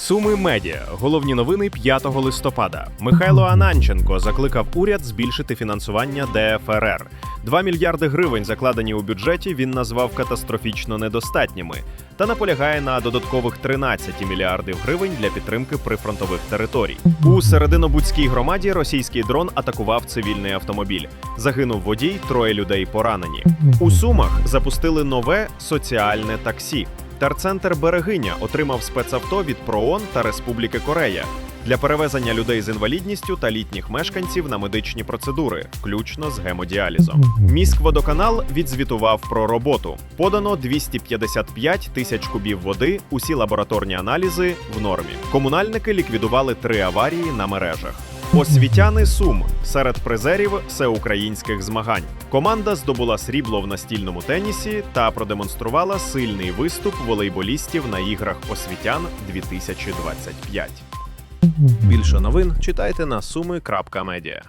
Суми медіа. Головні новини 5 листопада. Михайло Ананченко закликав уряд збільшити фінансування ДФРР. 2 мільярди гривень, закладені у бюджеті, він назвав катастрофічно недостатніми та наполягає на додаткових 13 мільярдів гривень для підтримки прифронтових територій. У серединобудській громаді російський дрон атакував цивільний автомобіль. Загинув водій, троє людей поранені. У Сумах запустили нове соціальне таксі. Терцентр Берегиня отримав спецавто від ПРООН та Республіки Корея для перевезення людей з інвалідністю та літніх мешканців на медичні процедури, включно з гемодіалізом. Міськводоканал відзвітував про роботу. Подано 255 тисяч кубів води. Усі лабораторні аналізи в нормі. Комунальники ліквідували три аварії на мережах. Освітяни Сум серед призерів всеукраїнських змагань. Команда здобула срібло в настільному тенісі та продемонструвала сильний виступ волейболістів на іграх освітян 2025. Більше новин читайте на суми.медіа.